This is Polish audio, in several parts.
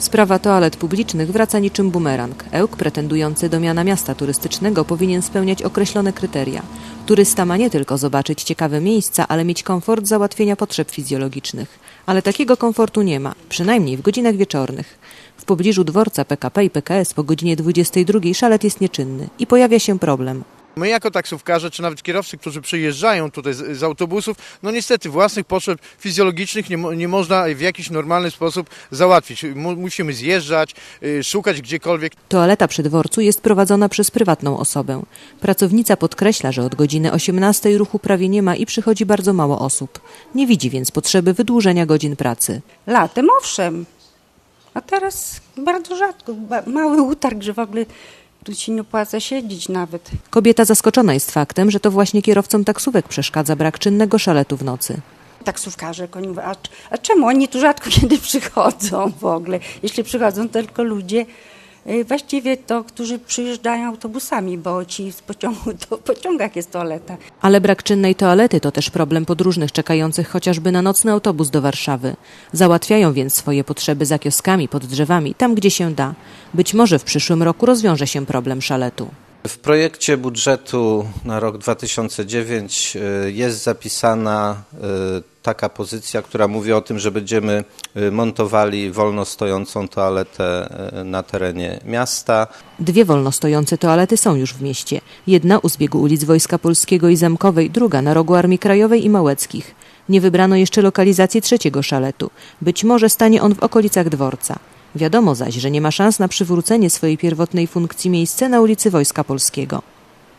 Sprawa toalet publicznych wraca niczym bumerang. Ełk pretendujący do miana miasta turystycznego powinien spełniać określone kryteria. Turysta ma nie tylko zobaczyć ciekawe miejsca, ale mieć komfort załatwienia potrzeb fizjologicznych. Ale takiego komfortu nie ma, przynajmniej w godzinach wieczornych. W pobliżu dworca PKP i PKS po godzinie 22 szalet jest nieczynny i pojawia się problem. My jako taksówkarze, czy nawet kierowcy, którzy przyjeżdżają tutaj z, z autobusów, no niestety własnych potrzeb fizjologicznych nie, nie można w jakiś normalny sposób załatwić. Mu, musimy zjeżdżać, y, szukać gdziekolwiek. Toaleta przy dworcu jest prowadzona przez prywatną osobę. Pracownica podkreśla, że od godziny 18 ruchu prawie nie ma i przychodzi bardzo mało osób. Nie widzi więc potrzeby wydłużenia godzin pracy. Latem owszem, a teraz bardzo rzadko. Mały utarg, że w ogóle tu się nie opłaca siedzieć nawet. Kobieta zaskoczona jest faktem, że to właśnie kierowcom taksówek przeszkadza brak czynnego szaletu w nocy. Taksówkarze, oni mówią, a, a czemu oni tu rzadko kiedy przychodzą w ogóle? Jeśli przychodzą tylko ludzie, właściwie to, którzy przyjeżdżają autobusami, bo ci z pociągu, to pociągach jest toaleta. Ale brak czynnej toalety to też problem podróżnych czekających chociażby na nocny autobus do Warszawy. Załatwiają więc swoje potrzeby za kioskami, pod drzewami, tam gdzie się da. Być może w przyszłym roku rozwiąże się problem szaletu. W projekcie budżetu na rok 2009 y, jest zapisana y, taka pozycja, która mówi o tym, że będziemy y, montowali wolno stojącą toaletę na terenie miasta. Dwie wolno stojące toalety są już w mieście. Jedna u zbiegu ulic Wojska Polskiego i Zamkowej, druga na rogu Armii Krajowej i Małeckich. Nie wybrano jeszcze lokalizacji trzeciego szaletu. Być może stanie on w okolicach dworca. Wiadomo zaś, że nie ma szans na przywrócenie swojej pierwotnej funkcji miejsce na ulicy Wojska Polskiego.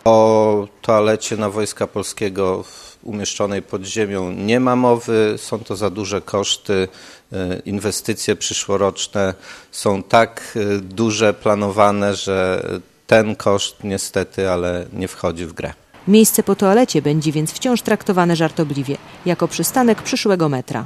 O toalecie na Wojska Polskiego umieszczonej pod ziemią nie ma mowy. Są to za duże koszty. Y, Inwestycje przyszłoroczne są tak y, duże, planowane, że ten koszt niestety, ale nie wchodzi w grę. Miejsce po toalecie będzie więc wciąż traktowane żartobliwie, jako przystanek przyszłego metra.